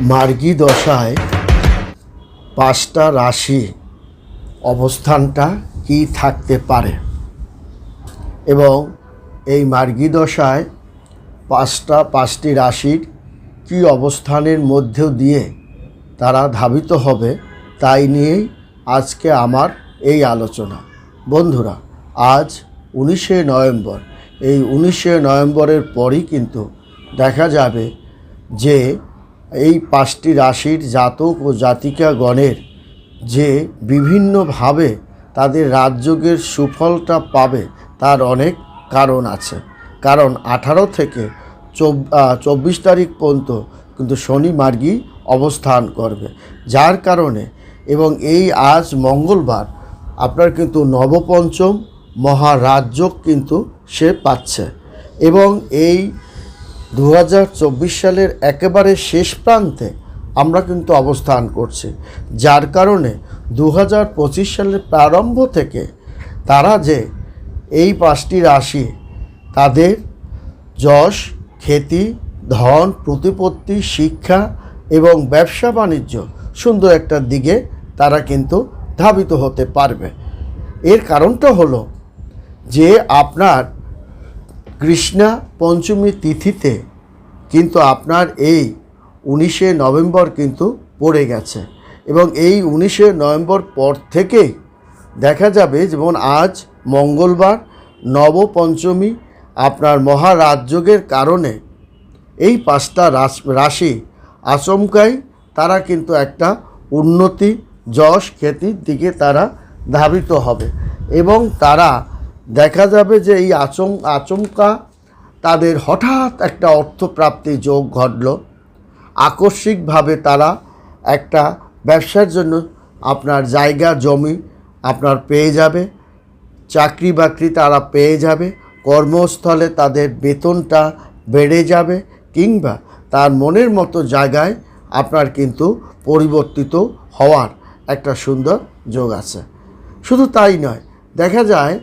মার্গী দশায় পাঁচটা রাশি অবস্থানটা কি থাকতে পারে? এবং এই মার্গী দশায় পাঁচটা, পাঁচটি রাশির কি অবস্থানের মধ্য দিয়ে তারা ধাবিত হবে, তাই নিয়েই আজকে আমার এই আলোচনা। বন্ধুরা, আজ উনিশে নভেম্বর। এই উনিশে নভেম্বরের পরই কিন্তু দেখা যাবে যে এই পাঁচটি রাশির জাতক ও জাতিকাগণের যে বিভিন্নভাবে তাদের রাজযোগের সুফলটা পাবে তার অনেক কারণ আছে। কারণ আঠারো থেকে চব্বিশ তারিখ পর্যন্ত কিন্তু শনি মার্গী অবস্থান করবে। যার কারণে এবং এই আজ মঙ্গলবার আপনার কিন্তু নবপঞ্চম মহারাজযোগ কিন্তু সে পাচ্ছে। এবং এই দু হাজার চব্বিশ সালের একেবারে শেষ প্রান্তে আমরা কিন্তু অবস্থান করছি। যার কারণে দু হাজার পঁচিশ সালের প্রারম্ভ থেকে তারা যে এই পাঁচটি রাশি, তাদের যশ খ্যাতি ধন, প্রতিপত্তি, শিক্ষা এবং ব্যবসা বাণিজ্য সুন্দর একটা দিকে তারা কিন্তু ধাবিত হতে পারবে। এর কারণটা হলো যে আপনার কৃষ্ণা পঞ্চমী তিথিতে কিন্তু আপনার এই উনিশে নভেম্বর কিন্তু পড়ে গেছে। এবং এই উনিশে নভেম্বর পর থেকেই দেখা যাবে যেমন আজ মঙ্গলবার, নবপঞ্চমী আপনার মহারাজযোগের কারণে এই পাঁচটা রাশি আচমকাই তারা কিন্তু একটা উন্নতি, যশ, খ্যাতির দিকে তারা ধাবিত হবে। এবং তারা দেখা যাবে যে এই আচম আচমকা তাদের হঠাৎ একটা অর্থপ্রাপ্তি যোগ ঘটল। আকস্মিকভাবে তারা একটা ব্যবসার জন্য আপনার জায়গা, জমি আপনার পেয়ে যাবে, চাকরি বাকরি তারা পেয়ে যাবে, কর্মস্থলে তাদের বেতনটা বেড়ে যাবে কিংবা তার মনের মতো জায়গায় আপনার কিন্তু পরিবর্তিত হওয়ার একটা সুন্দর যোগ আছে। শুধু তাই নয়, দেখা যায়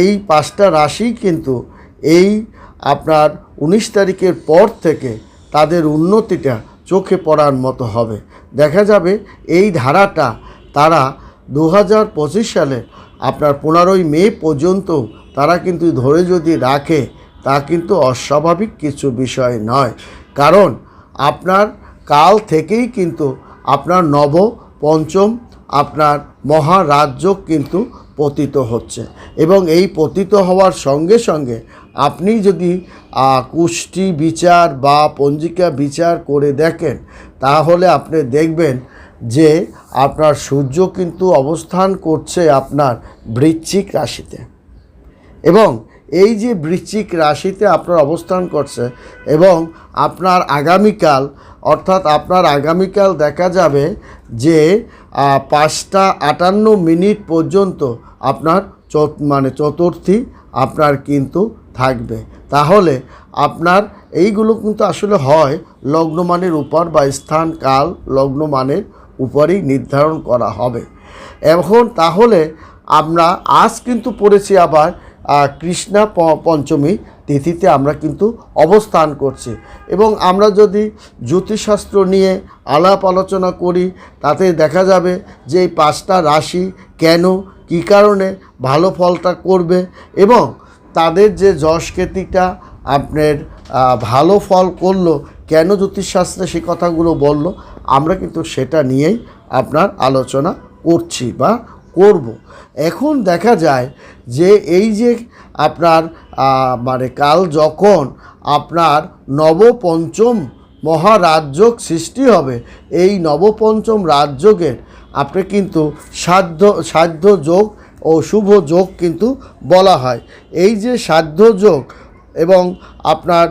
এই পাঁচটা রাশি কিন্তু এই আপনার উনিশ তারিখের পর থেকে তাদের উন্নতিটা চোখে পড়ার মতো হবে। দেখা যাবে এই ধারাটা তারা দু হাজার পঁচিশ সালে আপনার পনেরোই মে পর্যন্ত তারা কিন্তু ধরে যদি রাখে, তা কিন্তু অস্বাভাবিক কিছু বিষয় নয়। কারণ আপনার কাল থেকেই কিন্তু আপনার নব পঞ্চম আপনার মহারাজ্য কিন্তু পতিত হচ্ছে। এবং এই পতিত হওয়ার সঙ্গে সঙ্গে আপনি যদি কুষ্টি বিচার বা পঞ্জিকা বিচার করে দেখেন, তাহলে আপনি দেখবেন যে আপনার সূর্য কিন্তু অবস্থান করছে আপনার বৃশ্চিক রাশিতে। এবং এই যে বৃশ্চিক রাশিতে আপনার অবস্থান করছে এবং আপনার আগামীকাল, অর্থাৎ আপনার আগামীকাল দেখা যাবে যে পাঁচটা আটান্ন মিনিট পর্যন্ত আপনার মানে চতুর্থী আপনার কিন্তু থাকবে। তাহলে আপনার এইগুলো কিন্তু আসলে হয় লগ্নমানের উপর বা স্থান কাল লগ্নমানের উপরেই নির্ধারণ করা হবে। এখন তাহলে আমরা আজ কিন্তু পড়েছি আবার কৃষ্ণা পঞ্চমী তিথিতে আমরা কিন্তু অবস্থান করছি। এবং আমরা যদি জ্যোতিষশাস্ত্র নিয়ে আলাপ আলোচনা করি, তাতে দেখা যাবে যে এই পাঁচটা রাশি কেন কী কারণে ভালো ফলটা করবে এবং তাদের যে যশ খ্যাতিটা আপনার ভালো ফল করল, কেন জ্যোতিষশাস্ত্রে সে কথাগুলো বলল, আমরা কিন্তু সেটা নিয়েই আপনার আলোচনা করছি বা করব। এখন দেখা যায় যে এই যে আপনার মানে কাল যখন আপনার নবপঞ্চম মহারাজ্যক সৃষ্টি হবে। এই নবপঞ্চম রাজযোগের। আপনি কিন্তু সাধ্য সাধ্য যোগ ও শুভ যোগ কিন্তু বলা হয়। এই যে সাধ্য যোগ এবং আপনার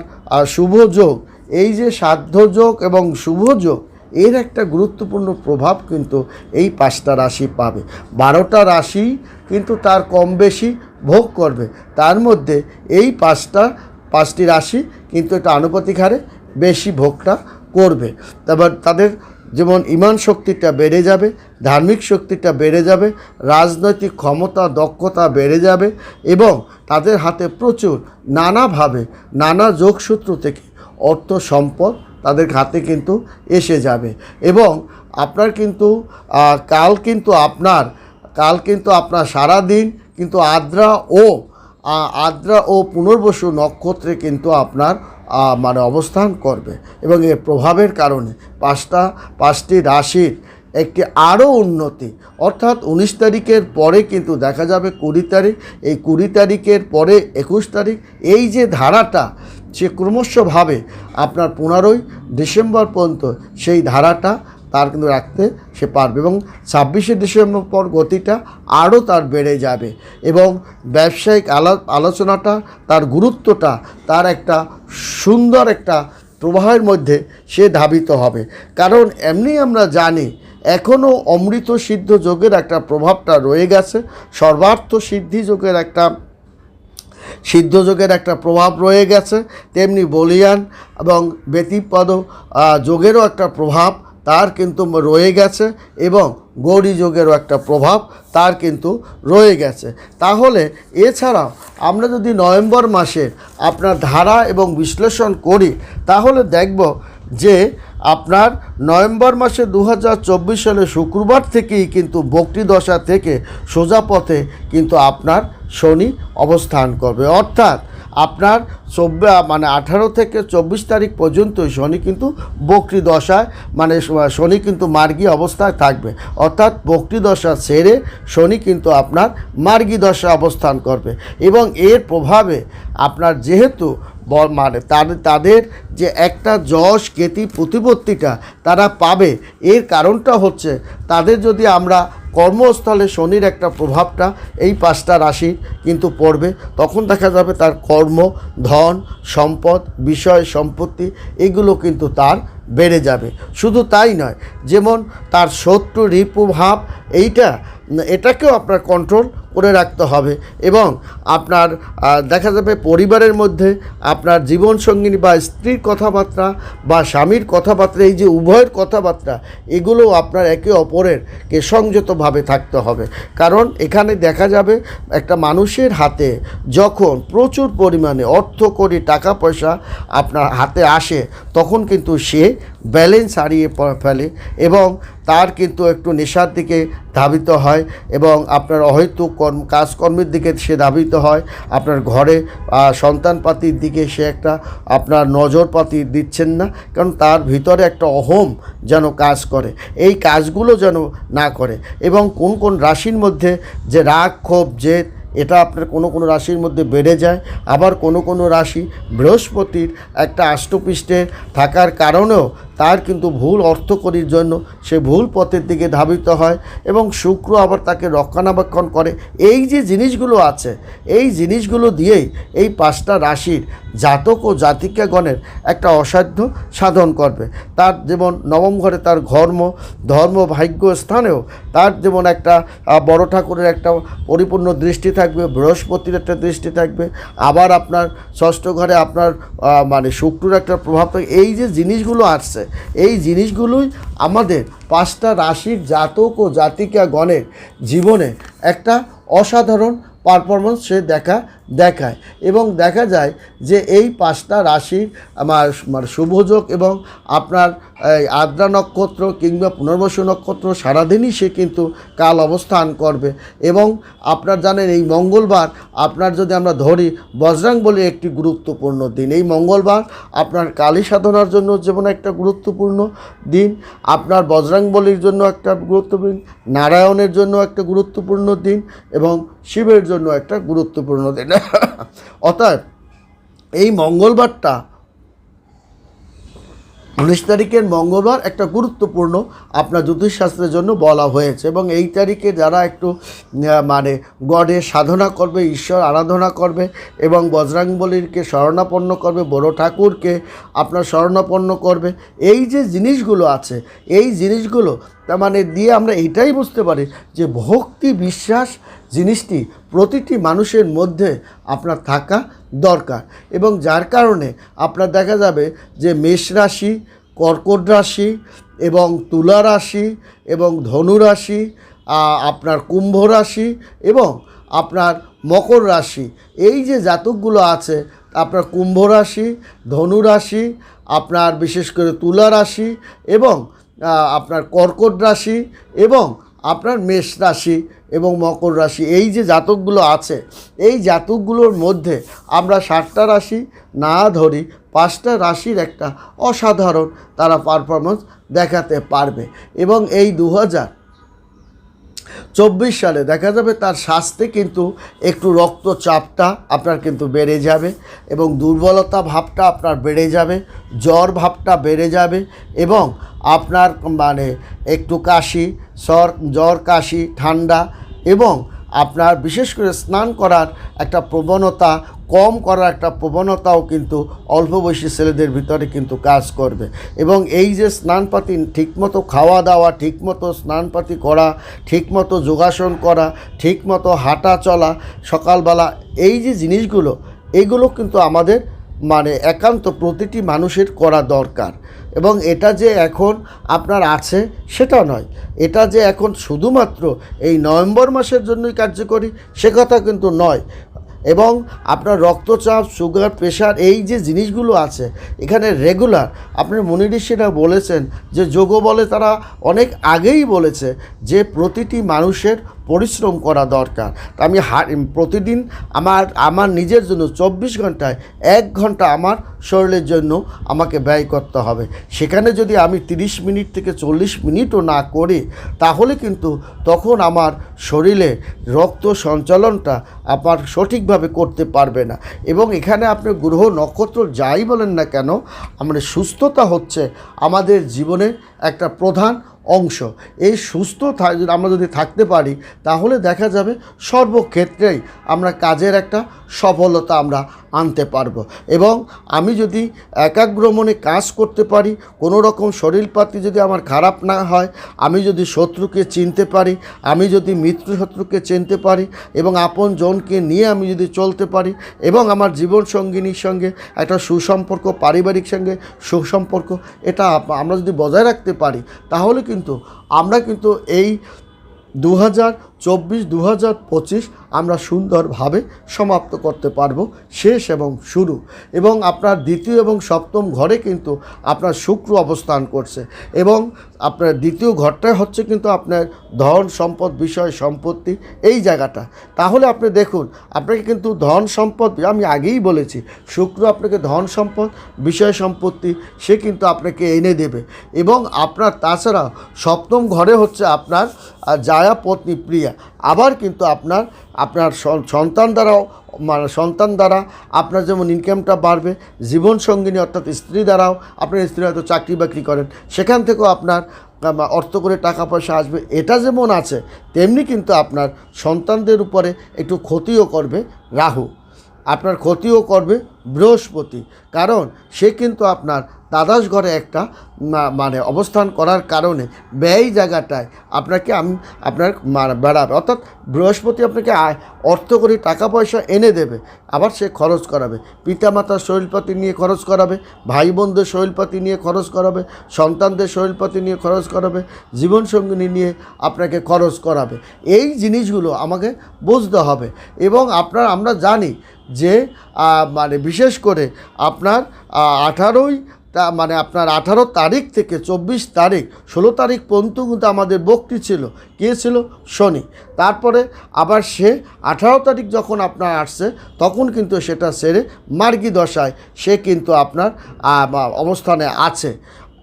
শুভ যোগ এই যে সাধ্য যোগ এবং শুভ যোগ এর একটা গুরুত্বপূর্ণ প্রভাব কিন্তু এই পাঁচটা রাশি পাবে। বারোটা রাশি কিন্তু তার কম বেশি ভোগ করবে। তার মধ্যে এই পাঁচটা, পাঁচটি রাশি কিন্তু একটা আনুপাতিক হারে বেশি ভোগটা করবে। তারপর তাদের যেমন ইমান শক্তিটা বেড়ে যাবে, ধার্মিক শক্তিটা বেড়ে যাবে, রাজনৈতিক ক্ষমতা, দক্ষতা বেড়ে যাবে এবং তাদের হাতে প্রচুর নানাভাবে নানা যোগসূত্র থেকে অর্থ সম্পদ তাদের হাতে কিন্তু এসে যাবে এবং আপনার কিন্তু কাল কিন্তু আপনার, কাল কিন্তু আপনার সারা দিন কিন্তু আদ্রা ও আদ্রা ও পুনর্বসু নক্ষত্রে কিন্তু আপনার মানে অবস্থান করবে। এবং এর প্রভাবের কারণে পাঁচটা, পাঁচটি রাশির একটি আরও উন্নতি, অর্থাৎ উনিশ তারিখের পরে কিন্তু দেখা যাবে কুড়ি তারিখ, এই কুড়ি তারিখের পরে একুশ তারিখ, এই যে ধারাটা সে ক্রমশভাবে আপনার পনেরোই ডিসেম্বর পর্যন্ত সেই ধারাটা তার কিন্তু রাখতে সে পারবে এবং ছাব্বিশে ডিসেম্বর পর গতিটা আরও তার বেড়ে যাবে এবং ব্যবসায়িক আলো- আলোচনাটা, তার গুরুত্বটা, তার একটা সুন্দর একটা প্রবাহের মধ্যে সে ধাবিত হবে। কারণ এমনি আমরা জানি এখনও অমৃত সিদ্ধ যোগের একটা প্রভাবটা রয়ে গেছে। সর্বার্থ সিদ্ধি যোগের একটা, সিদ্ধ সিদ্ধযোগের একটা প্রভাব রয়ে গেছে। তেমনি বলিয়ান এবং ব্যতিপদ যোগেরও একটা প্রভাব তার কিন্তু রয়ে গেছে এবং গৌরী যোগেরও একটা প্রভাব তার কিন্তু রয়ে গেছে। তাহলে এছাড়াও আমরা যদি নভেম্বর মাসে আপনার ধারা এবং বিশ্লেষণ করি, তাহলে দেখব যে আপনার নভেম্বর মাসে দু হাজার চব্বিশ সালে শুক্রবার থেকেই কিন্তু বক্রি দশা থেকে সোজা পথে কিন্তু আপনার শনি অবস্থান করবে। অর্থাৎ আপনার চব্বিশ মানে আঠারো থেকে চব্বিশ তারিখ পর্যন্তই শনি কিন্তু বক্রি দশায় মানে শনি কিন্তু মার্গী অবস্থায় থাকবে। অর্থাৎ বক্রি দশা ছেড়ে শনি কিন্তু আপনার মার্গী দশা অবস্থান করবে। এবং এর প্রভাবে আপনার যেহেতু মানে তাদের তাদের যে একটা যশ জ্ঞাতি প্রতিপত্তিটা তারা পাবে, এর কারণটা হচ্ছে তাদের যদি আমরা কর্মস্থলে শনির একটা প্রভাবটা এই পাঁচটা রাশি কিন্তু পড়বে। তখন দেখা যাবে তার কর্ম, ধন, সম্পদ, বিষয়, সম্পত্তি এগুলো কিন্তু তার বেড়ে যাবে। শুধু তাই নয়, যেমন তার শত্রু রিপ্রভাব এইটা, এটাকেও আপনার কন্ট্রোল করে রাখতে হবে এবং আপনার দেখা যাবে পরিবারের মধ্যে আপনার জীবনসঙ্গিনী বা স্ত্রীর কথাবার্তা বা স্বামীর কথাবার্তা, এই যে উভয়ের কথাবার্তা, এগুলো আপনার একে অপরের কে সংযতভাবে থাকতে হবে। কারণ এখানে দেখা যাবে একটা মানুষের হাতে যখন প্রচুর পরিমাণে অর্থ করি টাকা পয়সা আপনার হাতে আসে, তখন কিন্তু সে ব্যালেন্স হারিয়ে ফেলে এবং তার কিন্তু একটু নেশার দিকে ধাবিত হয় এবং আপনার অহেতুক কর্ম, কাজকর্মের দিকে সে ধাবিত হয়। আপনার ঘরে সন্তানপাতির দিকে সে একটা আপনার নজরপাতি দিচ্ছেন না, কারণ তার ভিতরে একটা অহম যেন কাজ করে। এই কাজগুলো যেন না করে এবং কোন কোন রাশির মধ্যে যে রাগ, ক্ষোভ, জেদ, এটা আপনার কোনো কোনো রাশির মধ্যে বেড়ে যায়। আবার কোনো কোনো রাশি বৃহস্পতির একটা আষ্টপৃষ্ঠে থাকার কারণেও তার কিন্তু ভুল অর্থকরীর জন্য সে ভুল পথের দিকে ধাবিত হয় এবং শুক্র আবার তাকে রক্ষণাবেক্ষণ করে। এই যে জিনিসগুলো আছে, এই জিনিসগুলো দিয়েই এই পাঁচটা রাশির জাতক ও জাতিকাগণের একটা অসাধ্য সাধন করবে। তার যেমন নবম ঘরে তার ধর্ম ধর্ম, ভাগ্য স্থানেও তার যেমন একটা বড় ঠাকুরের একটা পরিপূর্ণ দৃষ্টি থাকবে, বৃহস্পতির একটা দৃষ্টি থাকবে, আবার আপনার ষষ্ঠ ঘরে আপনার মানে শুক্রর একটা প্রভাব থাকবে। এই যে জিনিসগুলো আসছে এই জিনিসগুলোই আমাদের পাঁচটা রাশির জাতক ও জাতিকা গণের জীবনে একটা অসাধারণ পারফরমেন্স সে দেখা দেখায়। এবং দেখা যায় যে এই পাঁচটা রাশির আমার মানে শুভযোগ এবং আপনার আদ্রা নক্ষত্র কিংবা পুনর্বসু নক্ষত্র সারাদিনই সে কিন্তু কাল অবস্থান করবে। এবং আপনার জানেন এই মঙ্গলবার আপনার যদি আমরা ধরি, বজরাং বলে একটি গুরুত্বপূর্ণ দিন। এই মঙ্গলবার আপনার কালী সাধনার জন্য যেমন একটা গুরুত্বপূর্ণ দিন। আপনার বজরাং বলির জন্য একটা গুরুত্বপূর্ণ নারায়ণের জন্য একটা গুরুত্বপূর্ণ দিন এবং শিবের জন্য একটা গুরুত্বপূর্ণ দিন। অতএব এই মঙ্গলবারটা উনিশ তারিখের মঙ্গলবার একটা গুরুত্বপূর্ণ আপনার জ্যোতিষশাস্ত্রের জন্য বলা হয়েছে এবং এই তারিখে যারা একটু মানে গডের সাধনা করবে, ঈশ্বর আরাধনা করবে এবং বজরাংবলীরকে শরণাপন্ন করবে, বড় ঠাকুরকে আপনার শরণাপন্ন করবে, এই যে জিনিসগুলো আছে, এই জিনিসগুলো, তার মানে দিয়ে আমরা এটাই বুঝতে পারি যে ভক্তি বিশ্বাস জিনিসটি প্রতিটি মানুষের মধ্যে আপনার থাকা দরকার। এবং যার কারণে আপনার দেখা যাবে যে মেষ রাশি, কর্কট রাশি এবং তুলা রাশি এবং ধনু রাশি আপনার কুম্ভ রাশি এবং আপনার মকর রাশি। এই যে জাতকগুলো আছে, আপনার কুম্ভ রাশি, ধনু রাশি, আপনার বিশেষ করে তুলা রাশি এবং আপনার কর্কট রাশি এবং আপনার মেষ রাশি এবং মকর রাশি, এই যে জাতকগুলো আছে, এই জাতকগুলোর মধ্যে আমরা সাতটা রাশি না ধরি, পাঁচটা রাশির একটা অসাধারণ তারা পারফরমেন্স দেখাতে পারবে। এবং এই দু হাজার চব্বিশ সালে দেখা যাবে তার স্বাস্থ্যে কিন্তু একটু রক্তচাপটা আপনার কিন্তু বেড়ে যাবে এবং দুর্বলতা ভাবটা আপনার বেড়ে যাবে, জ্বর ভাবটা বেড়ে যাবে এবং আপনার মানে একটু কাশি, সর, জ্বর, কাশি, ঠান্ডা এবং আপনার বিশেষ করে স্নান করার একটা প্রবণতা কম করার একটা প্রবণতাও কিন্তু অল্প বয়সী ছেলেদের ভিতরে কিন্তু কাজ করবে। এবং এই যে স্নানপাতি ঠিকমতো খাওয়া দাওয়া, ঠিকমতো স্নানপাতি করা, ঠিকমতো যোগাসন করা, ঠিকমতো হাঁটা চলা, সকালবেলা এই যে জিনিসগুলো এইগুলো কিন্তু আমাদের মানে একান্ত প্রতিটি মানুষের করা দরকার। এবং এটা যে এখন আপনার আছে সেটা নয়। এটা যে এখন শুধুমাত্র এই নভেম্বর মাসের জন্যই কার্যকরী, সে কথা কিন্তু নয়। এবং আপনার রক্তচাপ সুগার প্রেশার এই যে জিনিসগুলো আছে, এখানে রেগুলার আপনার মনি ঋষিরা বলেছেন যে যোগ বলে তারা অনেক আগেই বলেছে যে প্রতিটি মানুষের পরিশ্রম করা দরকার। আমি প্রতিদিন আমার আমার নিজের জন্য চব্বিশ ঘন্টায় এক ঘণ্টা আমার শরীরের জন্য আমাকে ব্যয় করতে হবে। সেখানে যদি আমি তিরিশ মিনিট থেকে চল্লিশ মিনিটও না করি, তাহলে কিন্তু তখন আমার শরীরে রক্ত সঞ্চালনটা আপনার সঠিকভাবে করতে পারবে না। এবং এখানে আপনি গ্রহ নক্ষত্র যাই বলেন না কেন, আমাদের সুস্থতা হচ্ছে আমাদের জীবনের একটা প্রধান অংশ। এই সুস্থ আমরা যদি থাকতে পারি, তাহলে দেখা যাবে সর্বক্ষেত্রেই আমরা কাজের একটা সফলতা আমরা আনতে পারব। এবং আমি যদি একাগ্র মনে কাজ করতে পারি কোনো রকম শরীরপাতি যদি আমার খারাপ না হয়, আমি যদি শত্রুকে চিনতে পারি, আমি যদি মিত্র শত্রুকে চিনতে পারি, এবং আপন জনকে নিয়ে আমি যদি চলতে পারি, এবং আমার জীবন সঙ্গিনীর সঙ্গে একটা সুসম্পর্ক, পারিবারিক সঙ্গে সুসম্পর্ক, এটা আমরা যদি বজায় রাখতে পারি, তাহলে কিন্তু আমরা কিন্তু এই দু হাজার চব্বিশ দু আমরা সুন্দরভাবে সমাপ্ত করতে পারব, শেষ এবং শুরু। এবং আপনার দ্বিতীয় এবং সপ্তম ঘরে কিন্তু আপনার শুক্র অবস্থান করছে। এবং আপনার দ্বিতীয় ঘরটাই হচ্ছে কিন্তু আপনার ধন সম্পদ বিষয় সম্পত্তি এই জায়গাটা। তাহলে আপনি দেখুন, আপনাকে কিন্তু ধন সম্পদ, আমি আগেই বলেছি, শুক্র আপনাকে ধন সম্পদ, বিষয় সম্পত্তি, সে কিন্তু আপনাকে এনে দেবে। এবং আপনার তাছাড়া সপ্তম ঘরে হচ্ছে আপনার জায়া পত্নী প্রিয়া। আবার কিন্তু আপনার আপনার সন্তান দ্বারাও মানে সন্তান দ্বারা আপনার যেমন ইনকামটা বাড়বে জীবন সঙ্গিনী অর্থাৎ স্ত্রী দ্বারাও আপনার স্ত্রী হয়তো চাকরি বাকরি করেন, সেখান থেকেও আপনার অর্থ করে টাকা পয়সা আসবে, এটা যেমন আছে, তেমনি কিন্তু আপনার সন্তানদের উপরে একটু ক্ষতিও করবে রাহু। আপনার ক্ষতিও করবে বৃহস্পতি। কারণ সে কিন্তু আপনার দ্বাদশ ঘরে একটা মানে অবস্থান করার কারণে ব্যয় জায়গাটায় আপনাকে আপনার বেড়াবে। অর্থাৎ বৃহস্পতি আপনাকে অর্থ করে টাকা পয়সা এনে দেবে, আবার সে খরচ করাবে। পিতামাতার শরীরপাতি নিয়ে খরচ করাবে ভাই বোনদের শৈলপাতি নিয়ে খরচ করাবে, সন্তানদের শরীরপাতি নিয়ে খরচ করাবে, জীবনসঙ্গিনী নিয়ে আপনাকে খরচ করাবে। এই জিনিসগুলো আমাকে বুঝতে হবে। এবং আপনার, আমরা জানি যে মানে বিশেষ করে আপনার আঠারোই তা মানে আপনার আঠারো তারিখ থেকে চব্বিশ তারিখ, ষোলো তারিখ পর্যন্ত কিন্তু আমাদের বক্তি ছিল। কে ছিল? শনি। তারপরে আবার সে আঠারো তারিখ যখন আপনার আসছে, তখন কিন্তু সেটা সেরে মার্গী দশায় সে কিন্তু আপনার অবস্থানে আছে।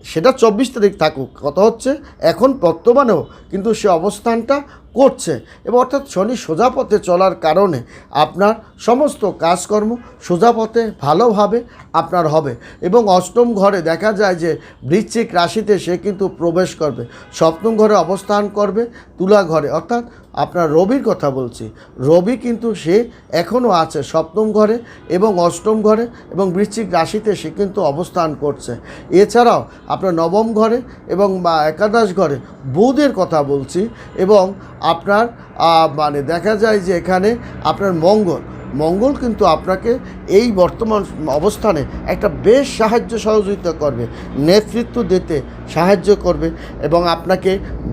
সেটা চব্বিশ তারিখ থাকুক। কত হচ্ছে এখন বর্তমানেও কিন্তু সে অবস্থানটা করছে এবং অর্থাৎ শনি সোজাপথে চলার কারণে আপনার সমস্ত কাজকর্ম সোজাপথে ভালোভাবে আপনার হবে এবং অষ্টম ঘরে দেখা যায় যে বৃশ্চিক রাশিতে সে কিন্তু প্রবেশ করবে। সপ্তম ঘরে অবস্থান করবে, তুলা ঘরে। অর্থাৎ আপনার রবির কথা বলছি। রবি কিন্তু সে এখনও আছে সপ্তম ঘরে এবং অষ্টম ঘরে এবং বৃশ্চিক রাশিতে সে কিন্তু অবস্থান করছে। এছাড়াও আপনার নবম ঘরে এবং, বা, একাদশ ঘরে বুধের কথা বলছি এবং আপনার মানে দেখা যায় যে এখানে আপনার মঙ্গল মঙ্গল কিন্তু আপনাকে এই বর্তমান অবস্থানে একটা বেশ সাহায্য সহযোগিতা করবে, নেতৃত্ব দিতে সাহায্য করবে এবং আপনাকে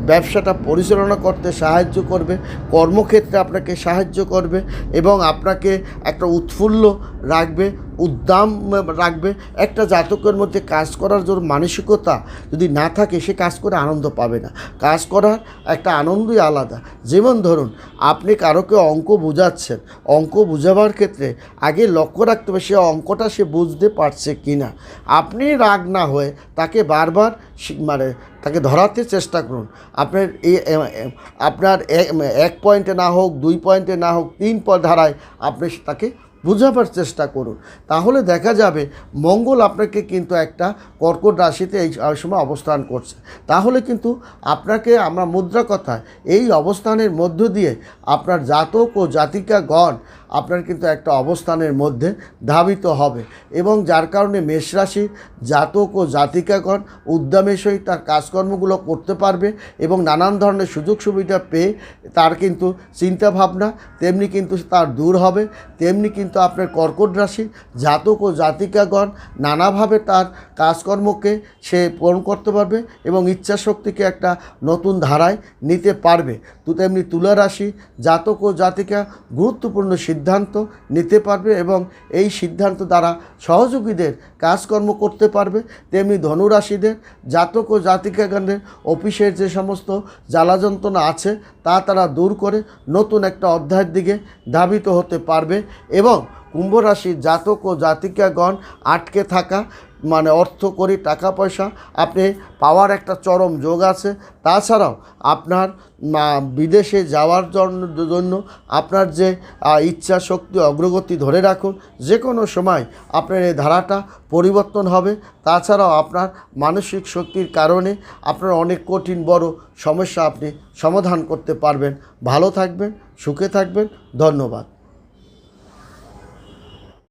ব্যবসাটা পরিচালনা করতে সাহায্য করবে, কর্মক্ষেত্রে আপনাকে সাহায্য করবে এবং আপনাকে একটা উৎফুল্ল রাখবে। উদ্দাম রাখবে। একটা জাতকের মধ্যে কাজ করার জন্য মানসিকতা যদি না থাকে, সে কাজ করে আনন্দ পাবে না। কাজ করার একটা আনন্দই আলাদা। যেমন ধরুন, আপনি কারোকে অঙ্ক বোঝাচ্ছেন। অঙ্ক বোঝাবার ক্ষেত্রে আগে লক্ষ্য রাখতে হবে সে অঙ্কটা সে বুঝতে পারছে কি না আপনি রাগ না হয়ে তাকে বারবার মানে তাকে ধরাতে চেষ্টা করুন। আপনার এই আপনার এক পয়েন্টে না হোক, দুই পয়েন্টে না হোক, তিন ধারায় আপনি তাকে বোঝাবার চেষ্টা করুন। তাহলে দেখা যাবে মঙ্গল আপনাকে কিন্তু একটা কর্কট রাশিতে এই সময় অবস্থান করছে। তাহলে কিন্তু আপনাকে আমরা মুদ্রা কথা এই অবস্থানের মধ্য দিয়ে আপনার জাতক ও জাতিকাগণ আপনার কিন্তু একটা অবস্থানের মধ্যে ধাবিত হবে এবং যার কারণে মেষরাশি জাতক ও জাতিকাগণ উদ্যমের সহিত তার কাজকর্মগুলো করতে পারবে এবং নানান ধরনের সুযোগ সুবিধা পেয়ে তার কিন্তু চিন্তাভাবনা তেমনি কিন্তু তার দূর হবে। তেমনি কিন্তু আপনার কর্কট রাশি জাতক ও জাতিকাগণ নানাভাবে তার কাজকর্মকে সে পূরণ করতে পারবে এবং ইচ্ছা শক্তিকে একটা নতুন ধারায় নিতে পারবে। তো তেমনি তুলা রাশি জাতক ও জাতিকা গুরুত্বপূর্ণ সিদ্ধান্ত নিতে পারবে এবং এই সিদ্ধান্ত দ্বারা সহযোগীদের কাজকর্ম করতে পারবে। তেমনি ধনুরাশিদের, জাতক ও জাতিকাগণের অফিসের যে সমস্ত জ্বালা যন্ত্রণা আছে তা তারা দূর করে নতুন একটা অধ্যায়ের দিকে ধাবিত হতে পারবে এবং কুম্ভ রাশির জাতক ও জাতিকাগণ আটকে থাকা মানে অর্থ করি, টাকা পয়সা, আপনি পাওয়ার একটা চরম যোগ আছে। তাছাড়াও আপনার বিদেশে যাওয়ার জন্য আপনার যে ইচ্ছা শক্তি, অগ্রগতি ধরে রাখুন যে কোনো সময় আপনার এই ধারাটা পরিবর্তন হবে। তাছাড়াও আপনার মানসিক শক্তির কারণে আপনার অনেক কঠিন, বড় সমস্যা আপনি সমাধান করতে পারবেন। ভালো থাকবেন, সুখে থাকবেন, ধন্যবাদ।